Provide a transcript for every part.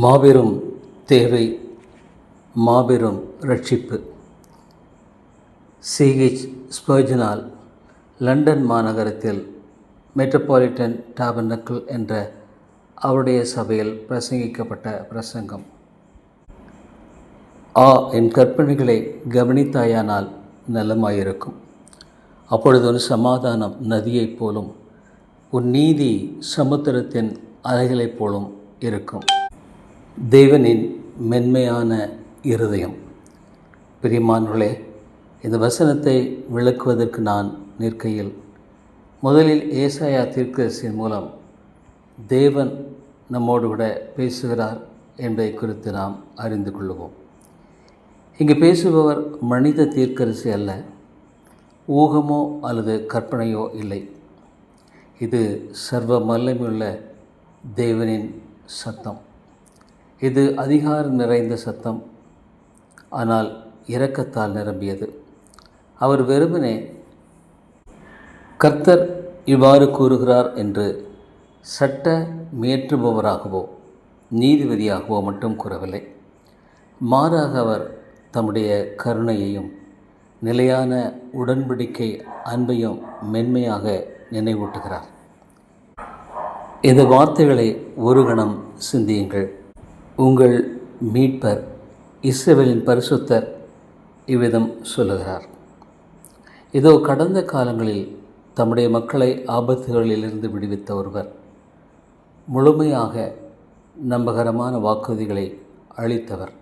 மாபெரும் தேவை மாபெரும் ரட்சிப்பு. சிஹெச் ஸ்பர்ஜினால் லண்டன் மாநகரத்தில் மெட்ரோபாலிட்டன் டாபர்னக்கல் என்ற அவருடைய சபையில் பிரசங்கிக்கப்பட்ட பிரசங்கம். ஆ என் கற்பனைகளை கவனித்தாயானால் நலமாயிருக்கும். அப்பொழுது ஒரு சமாதானம் நதியைப் போலும் உன் நீதி சமுத்திரத்தின் அலைகளைப் போலும் இருக்கும். தேவனின் மென்மையான இருதயம். பிரியமானவர்களே இந்த வசனத்தை விளக்குவதற்கு நான் நிற்கையில் முதலில் ஏசாயா தீர்க்கதரிசியின் மூலம் தேவன் நம்மோடு கூட பேசுகிறார் என்பதை குறித்து நாம் அறிந்து கொள்ளுவோம் இங்கு பேசுபவர் மனித தீர்க்கரசி அல்ல ஊகமோ அல்லது கற்பனையோ இல்லை. இது சர்வ மல்லமையுள்ள தேவனின் சத்தம். இது அதிகாரம் நிறைந்த சத்தம். ஆனால் இரக்கத்தால் நிரம்பியது. அவர் வெறுமனே கர்த்தர் இவ்வாறு கூறுகிறார் என்று சட்ட மேற்றுபவராகவோ நீதிபதியாகவோ மட்டும் கூறவில்லை. மாறாக அவர் தம்முடைய கருணையையும் நிலையான உடன்படிக்கை அன்பையும் மென்மையாக நினைவூட்டுகிறார். இந்த வார்த்தைகளை ஒரு கணம் சிந்தியுங்கள். உங்கள் மீட்பர் இஸ்ரவேலின் பரிசுத்தர் இவ்விதம் சொல்லுகிறார். இதோ கடந்த காலங்களில் தம்முடைய மக்களை ஆபத்துகளிலிருந்து விடுவித்த ஒருவர் முழுமையாக நம்பகரமான வாக்குறுதிகளை அளித்தவர்.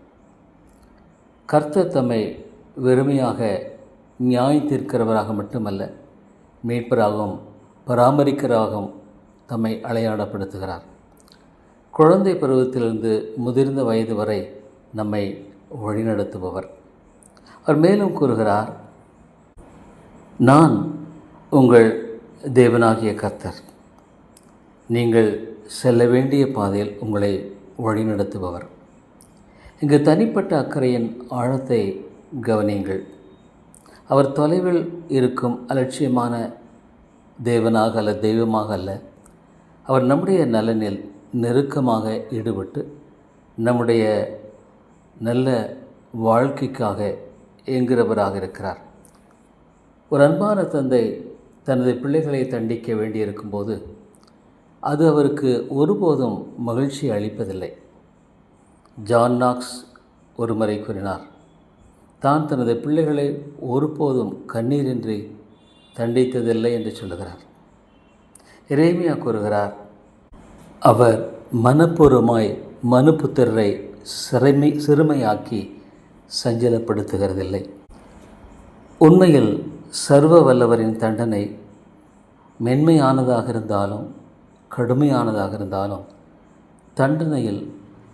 கர்த்தர் தம்மை வெறுமையாக நியாய தீர்க்கிறவராக மட்டுமல்ல மீட்பராகவும் பராமரிக்கிறவராகவும் தம்மை அடையாளப்படுத்துகிறார். குழந்தை பருவத்திலிருந்து முதிர்ந்த வயது வரை நம்மை வழிநடத்துபவர். அவர் மேலும் கூறுகிறார் நான் உங்கள் தேவனாகிய கர்த்தர். நீங்கள் செல்ல வேண்டிய பாதையில் உங்களை வழிநடத்துபவர். இங்கு தனிப்பட்ட அக்கறையின் ஆழத்தை கவனியுங்கள். அவர் தொலைவில் இருக்கும் அலட்சியமான தேவனாக அல்ல தெய்வமாக அல்ல. அவர் நம்முடைய நலனில் நெருக்கமாக ஈடுபட்டு நம்முடைய நல்ல வாழ்க்கைக்காக என்கிறவராக இருக்கிறார். ஒரு அன்பான தந்தை தனது பிள்ளைகளை தண்டிக்க வேண்டியிருக்கும்போது அது அவருக்கு ஒருபோதும் மகிழ்ச்சி அளிப்பதில்லை. ஜான் நாக்ஸ் ஒருமுறை கூறினார் தான் தனது பிள்ளைகளை ஒருபோதும் கண்ணீரின்றி தண்டித்ததில்லை என்று சொல்லுகிறார். இறைமையாக கூறுகிறார் அவர் மனப்பூர்வமாய் மனுப்புத்திரரை சிறைமை சிறுமையாக்கி சஞ்சலப்படுத்துகிறதில்லை. உண்மையில் சர்வ வல்லவரின் தண்டனை மென்மையானதாக இருந்தாலும் கடுமையானதாக இருந்தாலும் தண்டனையில்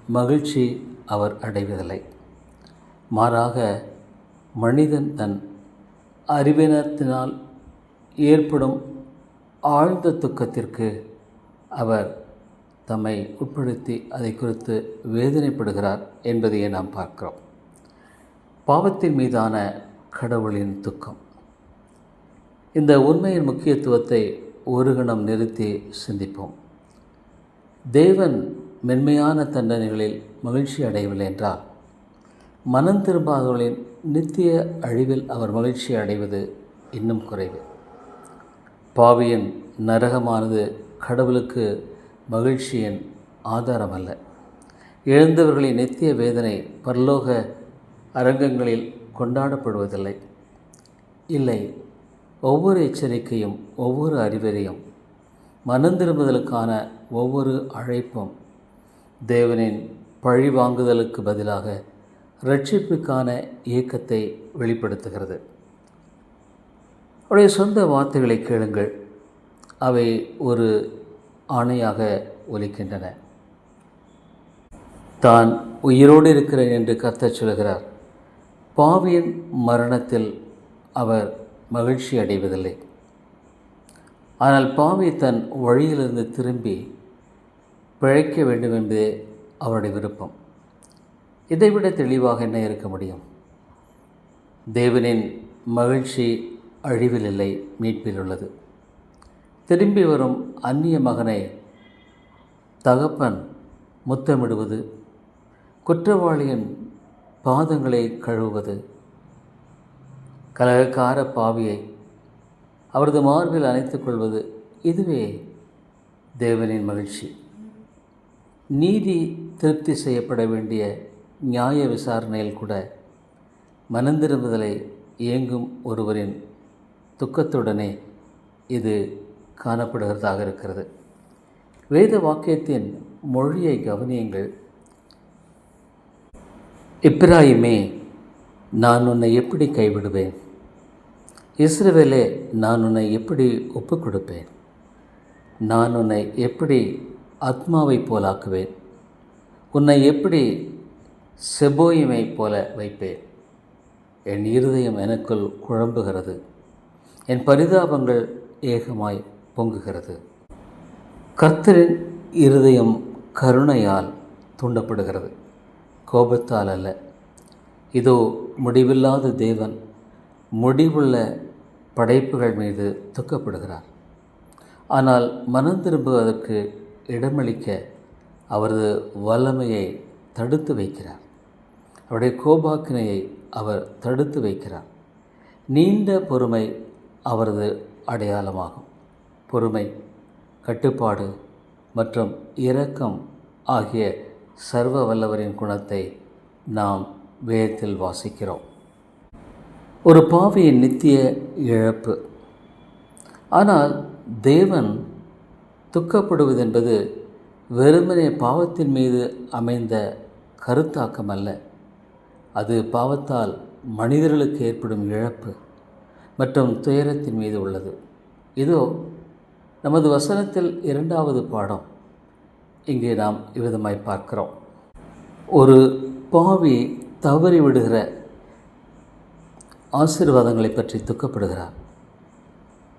மகிழ்ச்சி அவர் அடைவதில்லை. மாறாக மனிதன் தன் அறிவினத்தினால் ஏற்படும் ஆழ்ந்த துக்கத்திற்கு அவர் தம்மை உட்படுத்தி அதை குறித்து வேதனைப்படுகிறார் என்பதையே நாம் பார்க்கிறோம். பாவத்தின் மீதான கடவுளின் துக்கம். இந்த உண்மையின் முக்கியத்துவத்தை ஒரு கணம் நிறுத்தி சிந்திப்போம். தேவன் மென்மையான தண்டனைகளில் மகிழ்ச்சி அடையவில்லை என்றால் மனம் திரும்பாதவர்களின் நித்திய அழிவில் அவர் மகிழ்ச்சி அடைவது இன்னும் குறைவு. பாவியின் நரகமானது கடவுளுக்கு மகிழ்ச்சியின் ஆதாரம் அல்ல எழுந்தவர்களின் நித்திய வேதனை பரலோக அரங்கங்களில் கொண்டாடப்படுவதில்லை. இல்லை ஒவ்வொரு எச்சரிக்கையும் ஒவ்வொரு அறிவுரையும் மனந்திரும்புதலுக்கான ஒவ்வொரு அழைப்பும் தேவனின் பழி வாங்குதலுக்கு பதிலாக ரட்சிப்புக்கான இயக்கத்தை வெளிப்படுத்துகிறது. அவருடைய சொந்த வார்த்தைகளை கேளுங்கள். அவை ஒரு ஆணையாக ஒலிக்கின்றன. தான் உயிரோடு இருக்கிறேன் என்று கத்தச் சொல்கிறார் பாவியின் மரணத்தில் அவர் மகிழ்ச்சி அடைவதில்லை. ஆனால் பாவி தன் வழியிலிருந்து திரும்பி பிழைக்க வேண்டும் என்பதே அவருடைய விருப்பம். இதைவிட தெளிவாக என்ன இருக்க முடியும்? தேவனின் மகிழ்ச்சி அழிவில் இல்லை மீட்பில் உள்ளது. திரும்பி வரும் அந்நிய மகனை தகப்பன் முத்தமிடுவது குற்றவாளியின் பாதங்களை கழுவுவது. கலகக்கார பாவியை அவரது மார்பில் அணைத்துக் கொள்வது இதுவே தேவனின் மகிழ்ச்சி. நீதி திருப்தி செய்யப்பட வேண்டிய நியாய விசாரணையில் கூட மனந்திரும்புதலை இயங்கும் ஒருவரின் துக்கத்துடனே இது காணப்படுகிறதாக இருக்கிறது. வேத வாக்கியத்தின் மொழியை கவனியுங்கள். இப்ராஹிமே நான் உன்னை எப்படி கைவிடுவேன்? இஸ்ரவேலே நான் உன்னை எப்படி ஒப்புக் கொடுப்பேன் நான் உன்னை எப்படி ஆத்மாவைப் போலாக்குவேன் உன்னை எப்படி செபோயிமை போல வைப்பேன்? என் இருதயம் எனக்குள் குழம்புகிறது. என் பரிதாபங்கள் ஏகமாய் பொங்குகிறது. கர்த்தரின் இருதயம் கருணையால் தூண்டப்படுகிறது. கோபத்தால் அல்ல. இதோ முடிவில்லாத தேவன் முடிவுள்ள படைப்புகள் மீது துக்கப்படுகிறார். ஆனால் மனம் திரும்புவதற்கு இடமளிக்க அவரது வல்லமையை தடுத்து வைக்கிறார். அவருடைய கோபாக்கினையை அவர் தடுத்து வைக்கிறார். நீண்ட பொறுமை அவரது அடையாளமாகும். பொறுமை கட்டுப்பாடு மற்றும் இரக்கம் ஆகிய சர்வ வல்லவரின் குணத்தை நாம் வேதத்தில் வாசிக்கிறோம். ஒரு பாவியின் நித்திய இழப்பு. ஆனால் தேவன் துக்கப்படுவதென்பது வெறுமனே பாவத்தின் மீது அமைந்த கருத்தாக்கம் அல்ல. அது பாவத்தால் மனிதர்களுக்கு ஏற்படும் இழப்பு மற்றும் துயரத்தின் மீது உள்ளது. இதோ நமது வசனத்தில் இரண்டாவது பாடம் இங்கே நாம் இவ்விதமாய் பார்க்கிறோம். ஒரு பாவி தவறி விடுகிற ஆசீர்வாதங்களை பற்றி துக்கப்படுகிறார்.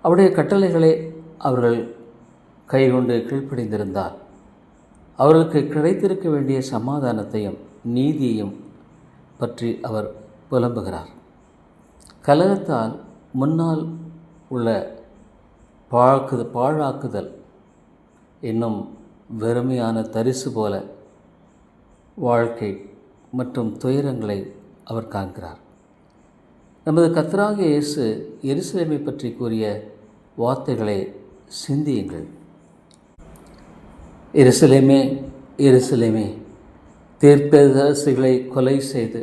அவருடைய கட்டளைகளை அவர்கள் கைகொண்டு கீழ்ப்படிந்திருந்தால் அவர்களுக்கு கிடைத்திருக்க வேண்டிய சமாதானத்தையும் நீதியையும் பற்றி அவர் புலம்புகிறார். கலகத்தால் முன்னால் உள்ள பாழாக்குது பாழாக்குதல் இன்னும் வெறுமையான தரிசு போல வாழ்க்கை மற்றும் துயரங்களை அவர் காண்கிறார். நமது கத்தராகிய இயேசு எருசலேமை பற்றி கூறிய வார்த்தைகளை சிந்தியுங்கள். எருசலேமே எருசலேமே தீர்ப்பரசிகளை கொலை செய்து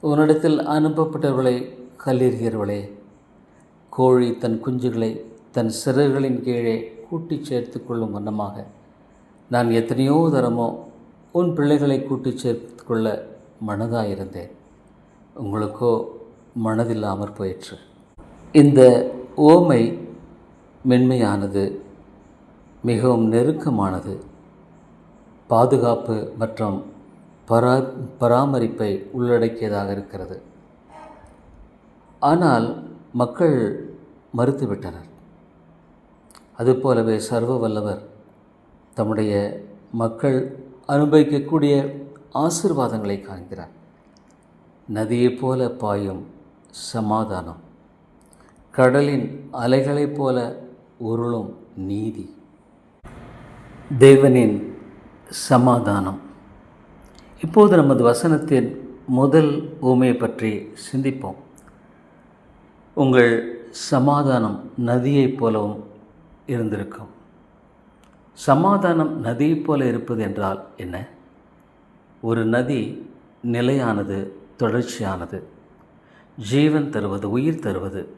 உன்னிடத்தில் அனுப்பப்பட்டவர்களை கல்லெறிகிறவளே கோழி தன் குஞ்சுகளை தன் சிறகுகளின் கீழே கூட்டி சேர்த்து கொள்ளும் வண்ணமாக. நான் எத்தனையோ தரமோ உன் பிள்ளைகளை கூட்டி சேர்த்து கொள்ள மனதாயிருந்தேன். உங்களுக்கோ மனதில்லாமற் போயிற்று. இந்த ஓமை மென்மையானது மிகவும் நெருக்கமானது. பாதுகாப்பு மற்றும் பரா பராமரிப்பை உள்ளடக்கியதாக இருக்கிறது. ஆனால் மக்கள் மறுத்துவிட்டனர். அதுபோலவே சர்வ வல்லவர் தம்முடைய மக்கள் அனுபவிக்கக்கூடிய ஆசிர்வாதங்களை காண்கிறார். நதியைப் போல பாயும் சமாதானம் கடலின் அலைகளைப் போல உருளும் நீதி. தேவனின் சமாதானம். இப்போது நமது வசனத்தின் முதல் ஊமையை பற்றி சிந்திப்போம். உங்கள் சமாதானம் நதியைப் போலவும் இருந்திருக்கும். சமாதானம் நதியை போல இருப்பது என்றால் என்ன? ஒரு நதி நிலையானது தொடர்ச்சியானது. ஜீவன் தருவது உயிர் தருவது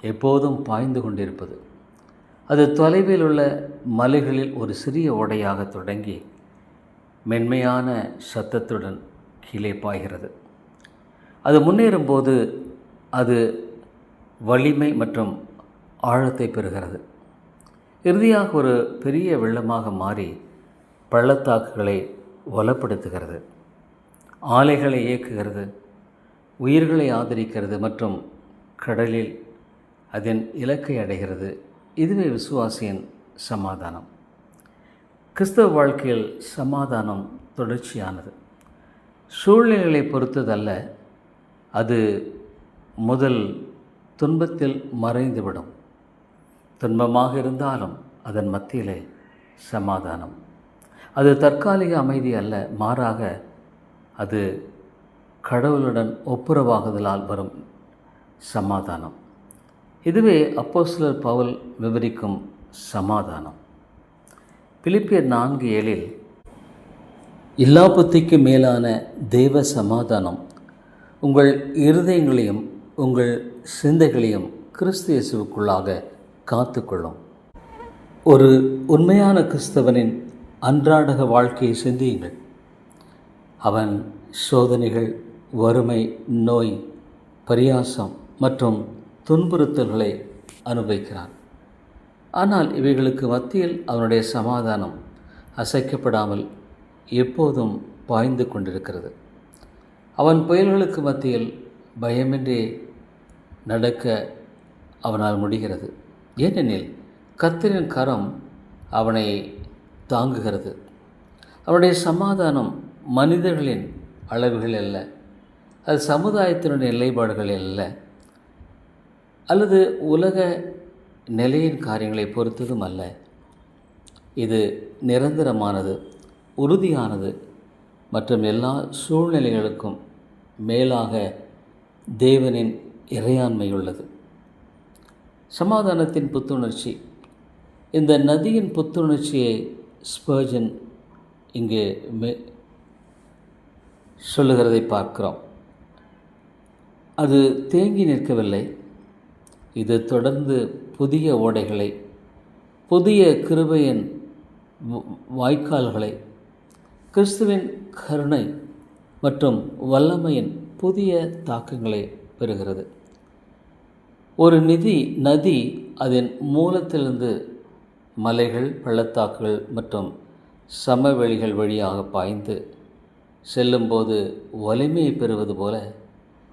எப்போதும் பாய்ந்து கொண்டிருப்பது. அது தொலைவில் உள்ள மலைகளில் ஒரு சிறிய ஓடையாக தொடங்கி மென்மையான சத்தத்துடன் கீழே பாய்கிறது. அது முன்னேறும்போது அது வலிமை மற்றும் ஆழத்தை பெறுகிறது. இறுதியாக ஒரு பெரிய வெள்ளமாக மாறி பள்ளத்தாக்குகளை வளப்படுத்துகிறது ஆலைகளை இயக்குகிறது. உயிர்களை ஆதரிக்கிறது மற்றும் கடலில் அதன் இலக்கை அடைகிறது. இதுவே விசுவாசியின் சமாதானம். கிறிஸ்தவ வாழ்க்கையில் சமாதானம் தொடர்ச்சியானது. சூழ்நிலைகளை பொறுத்ததல்ல. அது முதல் துன்பத்தில் மறைந்துவிடும். துன்பமாக இருந்தாலும் அதன் மத்தியிலே சமாதானம். அது தற்காலிக அமைதி அல்ல மாறாக அது கடவுளுடன் ஒப்புரவாகுதலால் வரும் சமாதானம். இதுவே அப்போஸ்தலர் பவுல் விவரிக்கும் சமாதானம். பிலிப்பியர் நான்கு ஏழில் எல்லா புத்திக்கு மேலான தெய்வ சமாதானம் உங்கள் இருதயங்களையும் உங்கள் சிந்தைகளையும் கிறிஸ்து இயேசுக்குள்ளாக காத்துக்கொள்ளும். ஒரு உண்மையான கிறிஸ்தவனின் அன்றாடக வாழ்க்கையை சிந்தியுங்கள். அவன் சோதனைகள் வறுமை நோய் பரியாசம் மற்றும் துன்புறுத்தல்களை அனுபவிக்கிறான். ஆனால் இவைகளுக்கு மத்தியில் அவனுடைய சமாதானம் அசைக்கப்படாமல் எப்போதும் பாய்ந்து கொண்டிருக்கிறது. அவன் புயல்களுக்கு மத்தியில் பயமின்றி நடக்க அவனால் முடிகிறது. ஏனெனில் கத்தரின் கரம் அவனை தாங்குகிறது. அவனுடைய சமாதானம் மனிதர்களின் அளவுகள் அல்ல. அது சமுதாயத்தினுடைய நிலைப்பாடுகள் அல்ல. அல்லது உலக நிலையின் காரியங்களை பொறுத்ததும் அல்ல. இது நிரந்தரமானது உறுதியானது மற்றும் எல்லா சூழ்நிலைகளுக்கும் மேலாக தேவனின் இறையாண்மை உள்ளது சமாதானத்தின் புத்துணர்ச்சி. இந்த நதியின் புத்துணர்ச்சியை ஸ்பர்ஜன் இங்கே மே சொல்லுகிறதை பார்க்கிறோம். அது தேங்கி நிற்கவில்லை. இது தொடர்ந்து புதிய ஓடைகளை புதிய கிருபையின் வாய்க்கால்களை கிறிஸ்துவின் கருணை மற்றும் வல்லமையின் புதிய தாக்கங்களை பெறுகிறது. ஒரு நிதி நதி அதன் மூலத்திலிருந்து மலைகள் பள்ளத்தாக்குகள் மற்றும் சமவெளிகள் வழியாக பாய்ந்து செல்லும்போது வலிமையை பெறுவது போல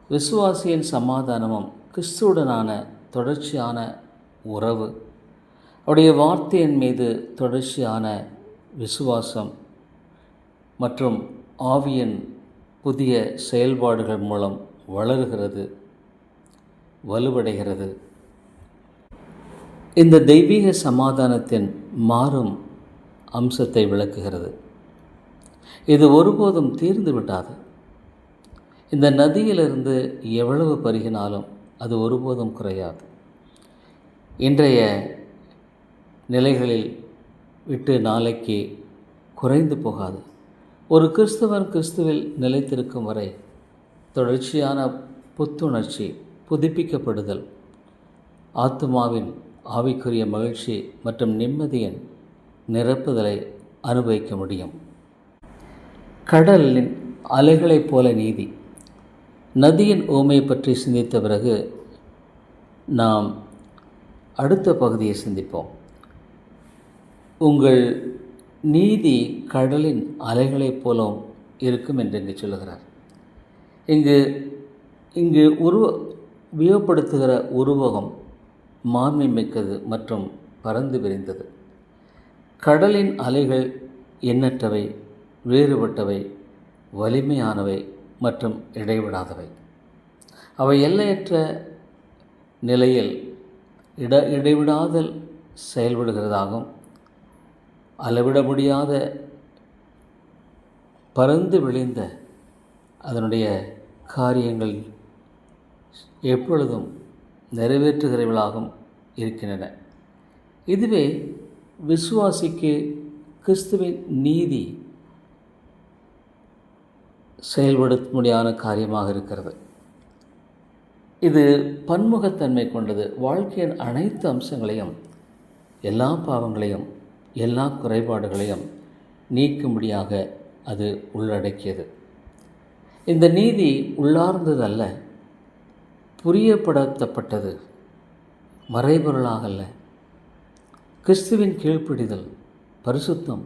விசுவாசியின் சமாதானமும் கிறிஸ்துவுடனான தொடர்ச்சியான உறவு அவருடைய வார்த்தையின் மீது தொடர்ச்சியான விசுவாசம் மற்றும் ஆவியின் புதிய செயல்பாடுகள் மூலம் வளருகிறது. வலுவடைகிறது. இந்த தெய்வீக சமாதானத்தின் மாறும் அம்சத்தை விளக்குகிறது. இது ஒருபோதும் தீர்ந்து விட்டாது. இந்த நதியிலிருந்து எவ்வளவு பருகினாலும் அது ஒருபோதும் குறையாது. இன்றைய நிலைகளில் விட்டு நாளைக்கு குறைந்து போகாது. ஒரு கிறிஸ்தவன் கிறிஸ்துவில் நிலைத்திருக்கும் வரை தொடர்ச்சியான புத்துணர்ச்சி புதுப்பிக்கப்படுதல். ஆத்துமாவின் ஆவிக்குரிய மகிழ்ச்சி மற்றும் நிம்மதியின் நிரப்புதலை அனுபவிக்க முடியும். கடலின் அலைகளைப் போல நீதி. நதியின் ஓமை பற்றி சிந்தித்த பிறகு நாம் அடுத்த பகுதியை சிந்திப்போம். உங்கள் நீதி கடலின் அலைகளைப் போலவும் இருக்கும் என்று இங்கு சொல்லுகிறார். இங்கு இங்கு உருவ உபயோகப்படுத்துகிற உருவகம் மாண்மை மிக்கது மற்றும் பறந்து விரிந்தது. கடலின் அலைகள் எண்ணற்றவை வேறுபட்டவை வலிமையானவை மற்றும் இடைவிடாதவை. அவை எல்லையற்ற நிலையில் இட இடைவிடாதல் செயல்படுகிறதாகவும் அளவிட முடியாத பறந்து விளைந்த அதனுடைய காரியங்கள் எப்பொழுதும் நிறைவேற்றுகிறவர்களாகவும் இருக்கின்றன. இதுவே விசுவாசிக்கு கிறிஸ்துவின் நீதி செயல்படுத்த முடியாத காரியமாக இருக்கிறது. இது பன்முகத்தன்மை கொண்டது. வாழ்க்கையின் அனைத்து அம்சங்களையும் எல்லா பாவங்களையும் எல்லா குறைபாடுகளையும் நீக்கும்படியாக அது உள்ளடக்கியது. இந்த நீதி உள்ளார்ந்தது அல்ல புரியப்படுத்தப்பட்டது. மறைபொருளாக அல்ல கிறிஸ்துவின் கீழ்ப்பிடிதல் பரிசுத்தம்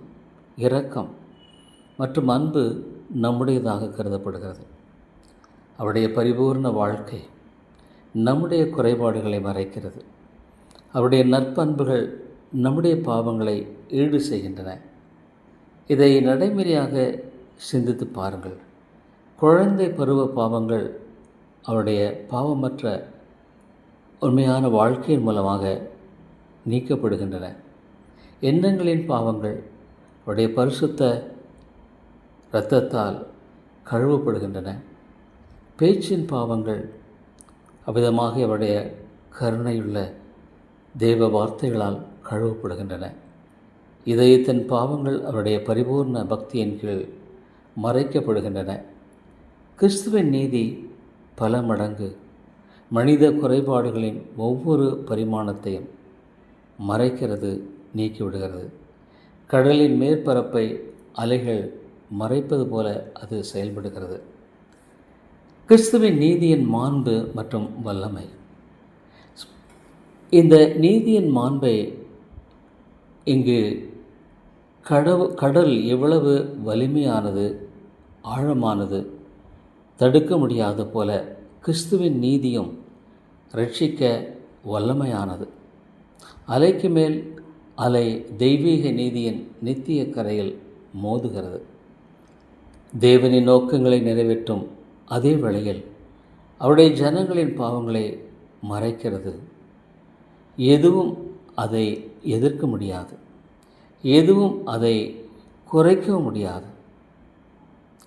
இரக்கம் மற்றும் அன்பு நம்முடையதாக கருதப்படுகிறது. அவருடைய பரிபூர்ண வாழ்க்கை நம்முடைய குறைபாடுகளை மறைக்கிறது. அவருடைய நற்பண்புகள் நம்முடைய பாவங்களை ஈடு செய்கின்றன. இதை நடைமுறையாக சிந்தித்து பாருங்கள். குழந்தை பருவ பாவங்கள் அவருடைய பாவமற்ற உண்மையான வாழ்க்கையின் மூலமாக நீக்கப்படுகின்றன. எண்ணங்களின் பாவங்கள் அவருடைய பரிசுத்த இரத்தத்தால் கழுவப்படுகின்றன. பேச்சின் பாவங்கள் அவ்விதமாக அவருடைய கருணையுள்ள தெய்வ வார்த்தைகளால் கழுவப்படுகின்றன. இதயத்தின் பாவங்கள் அவருடைய பரிபூர்ண பக்தியின் கீழ் மறைக்கப்படுகின்றன. கிறிஸ்துவின் நீதி பல மடங்கு. மனித குறைபாடுகளின் ஒவ்வொரு பரிமாணத்தையும் மறைக்கிறது நீக்கிவிடுகிறது. கடலின் மேற்பரப்பை அலைகள் மறைப்பது போல அது செயல்படுகிறது. கிறிஸ்துவின் நீதியின் மாண்பு மற்றும் வல்லமை. இந்த நீதியின் மாண்பை இங்கு கடவு கடல் எவ்வளவு வலிமையானது ஆழமானது தடுக்க முடியாது போல கிறிஸ்துவின் நீதியும் ரட்சிக்க வல்லமையானது. அலைக்கு மேல் அலை தெய்வீக நீதியின் நித்திய கரையில் மோதுகிறது. தேவனின் நோக்கங்களை நிறைவேற்றும் அதே வேளையில் அவருடைய ஜனங்களின் பாவங்களை மறைக்கிறது. எதுவும் அதை எதிர்க்க முடியாது. எதுவும் அதை குறைக்கவும் முடியாது.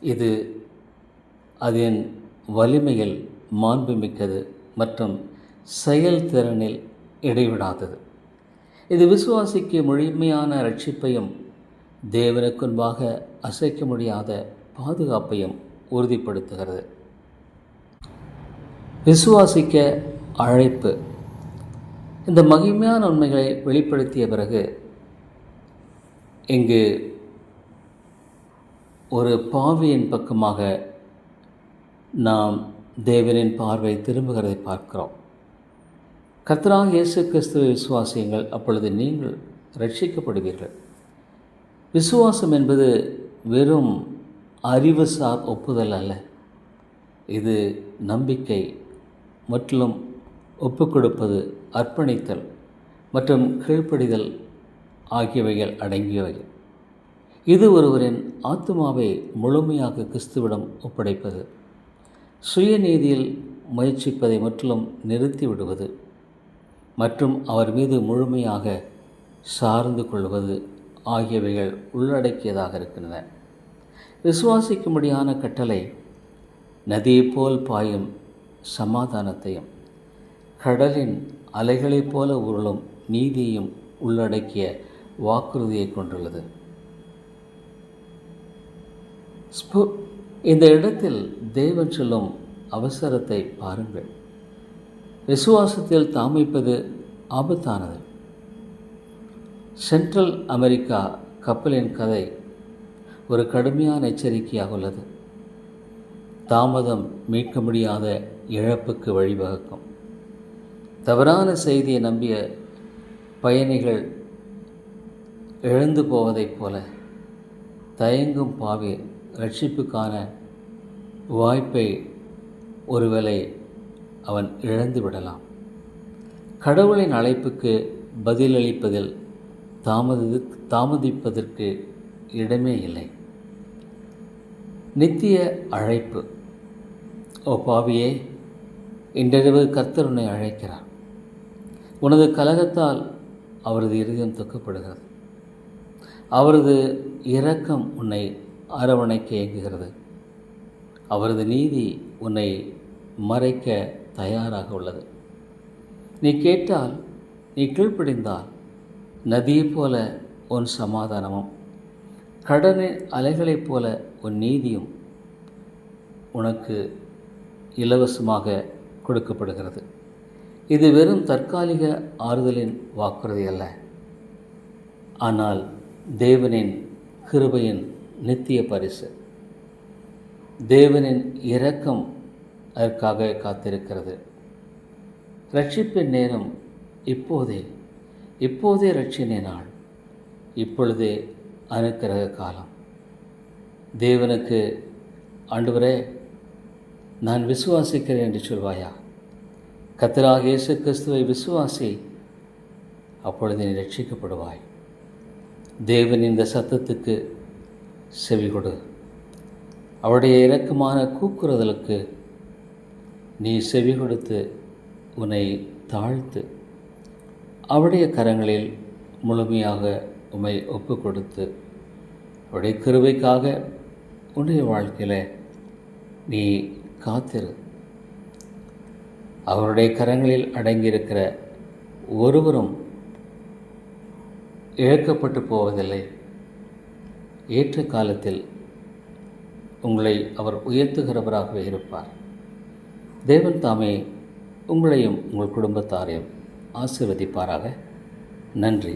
இது அதன் வலிமையில் மாண்புமிக்கது மற்றும் செயல்திறனில் இடைவிடாதது. இது விசுவாசிக்கு முழுமையான ரட்சிப்பையும் தேவனுக்குன்பாக அசைக்க முடியாத பாதுகாப்பையும் உறுதிப்படுத்துகிறது. விசுவாசிக்க அழைப்பு. இந்த மகிமையான உண்மைகளை வெளிப்படுத்திய பிறகு இங்கு ஒரு பாவியின் பக்கமாக நாம் தேவனின் பார்வை திரும்புகிறதை பார்க்கிறோம். கர்த்தராக இயேசு கிறிஸ்துவ விசுவாசியங்கள். அப்பொழுது நீங்கள் ரட்சிக்கப்படுவீர்கள் விசுவாசம் என்பது வெறும் அறிவுசார் ஒப்புதல் அல்ல. இது நம்பிக்கை மற்றும் ஒப்புக்கொடுப்பது அர்ப்பணித்தல் மற்றும் கீழ்ப்படிதல் ஆகியவைகள் அடங்கியவை. இது ஒருவரின் ஆத்மாவை முழுமையாக கிறிஸ்துவிடம் ஒப்படைப்பது. சுயநீதியில் முயற்சிப்பதை முற்றிலும் நிறுத்திவிடுவது மற்றும் அவர் மீது முழுமையாக சார்ந்து கொள்வது ஆகியவைகள் உள்ளடக்கியதாக இருக்கின்றன. விசுவாசிக்கும்படியான கட்டளை நதியைப் போல் பாயும் சமாதானத்தையும் கடலின் அலைகளைப் போல உருளும் நீதியையும் உள்ளடக்கிய வாக்குறுதியை கொண்டுள்ளது. ஸ்பு இந்த இடத்தில் தேவன் சொல்லும் அவசரத்தை பாருங்கள். விசுவாசத்தில் தாமிப்பது ஆபத்தானது. சென்ட்ரல் அமெரிக்கா கப்பலின் கதை ஒரு கடுமையான எச்சரிக்கையாக உள்ளது. தாமதம் மீட்க முடியாத இழப்புக்கு வழிவகுக்கும். தவறான செய்தியை நம்பிய பயணிகள் இழந்து போவதைப் போல தயங்கும் பாவி ரட்சிப்புக்கான வாய்ப்பை ஒருவேளை அவன் இழந்து விடலாம். கடவுளின் அழைப்புக்கு பதிலளிப்பதில் தாமதி தாமதிப்பதற்கு இடமே இல்லை. நித்திய அழைப்பு. ஓ பாவியே இன்றிரவு கர்த்தர் உன்னை அழைக்கிறார். உனது கலகத்தால் அவரது இருதயம் துக்கப்படுகிறது. அவரது இரக்கம் உன்னை அரவணைக்க இயங்குகிறது. அவரது நீதி உன்னை மறைக்க தயாராக உள்ளது. நீ கேட்டால் நீ கீழ்ப்படிந்தால் நதியைப் போல உன் சமாதானமும் கடனின் அலைகளைப் போல உன் நீதியும் உனக்கு இலவசமாக கொடுக்கப்படுகிறது. இது வெறும் தற்காலிக ஆறுதலின் வாக்குறுதி அல்ல ஆனால் தேவனின் கிருபையின் நித்திய பரிசு. தேவனின் இரக்கம் அதற்காக காத்திருக்கிறது. ரட்சிப்பின் நேரம் இப்போதே இப்போதே ரட்சினை நாள். இப்பொழுதே அனுக்கிரக காலம். தேவனுக்கு ஆண்டவரே நான் விசுவாசிக்கிறேன் என்று சொல்வாயா? கத்தராக இயேசு கிறிஸ்துவை விசுவாசி அப்பொழுது நீ ரட்சிக்கப்படுவாய் தேவன் இந்த சத்தத்துக்கு செவி கொடு. அவருடைய இறக்கமான கூக்குறுதலுக்கு நீ செவி கொடுத்து உன்னை தாழ்த்து. அவருடைய கரங்களில் முழுமையாக உம்மை ஒப்பு கொடுத்து அவருடைய கிருவைக்காக உன்னுடைய வாழ்க்கையில் நீ காத்திரு. அவருடைய கரங்களில் அடங்கியிருக்கிற ஒருவரும் இழக்கப்பட்டு போவதில்லை. ஏற்ற காலத்தில் உங்களை அவர் உயர்த்துகிறவராகவே இருப்பார். தேவன் தாமே உங்களையும் உங்கள் குடும்பத்தாரையும் ஆசீர்வதிப்பாராக. நன்றி.